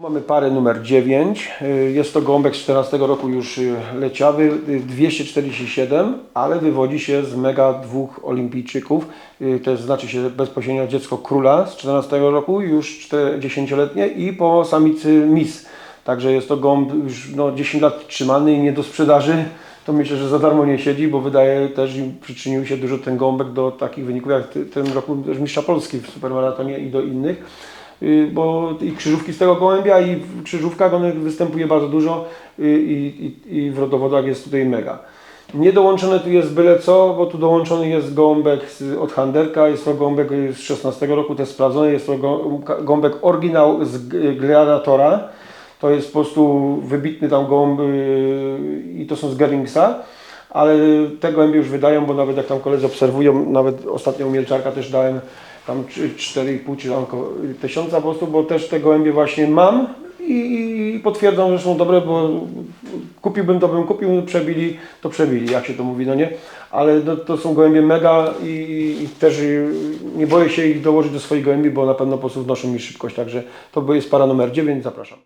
Mamy parę numer 9. Y, Jest to gołąbek z 14 roku już y, leciawy, y, 247, ale wywodzi się z mega dwóch olimpijczyków. Y, To znaczy się bezpośrednio dziecko króla z 14 roku, już 10-letnie i po samicy Miss. Także jest to gołąb już no, 10 lat trzymany i nie do sprzedaży. To myślę, że za darmo nie siedzi, bo wydaje też przyczynił się dużo ten gołąbek do takich wyników jak w tym roku też mistrza Polski w supermaratonie i do innych. Y, bo i krzyżówki z tego gołębia i one występuje bardzo dużo y, i, i, i w rodowodach jest tutaj mega. Nie dołączone tu jest byle co, bo tu dołączony jest gołąbek od Handerka, jest to gołąbek z 16 roku, to jest sprawdzone, jest to go- gołąbek oryginał z Gladiatora. To jest po prostu wybitny tam gołąb y, i to są z Geringsa, ale te gołębie już wydają, bo nawet jak tam koledzy obserwują, nawet ostatnio u Mielczarka też dałem tam czy- 4,5 czy tam tysiąca po prostu, bo też te gołębie właśnie mam i, i potwierdzam, że są dobre, bo kupiłbym to bym kupił, przebili, to przebili, jak się to mówi, no nie? Ale to, to są gołębie mega i, i też nie boję się ich dołożyć do swoich gołębi, bo na pewno po prostu wnoszą mi szybkość, także to jest para numer 9, zapraszam.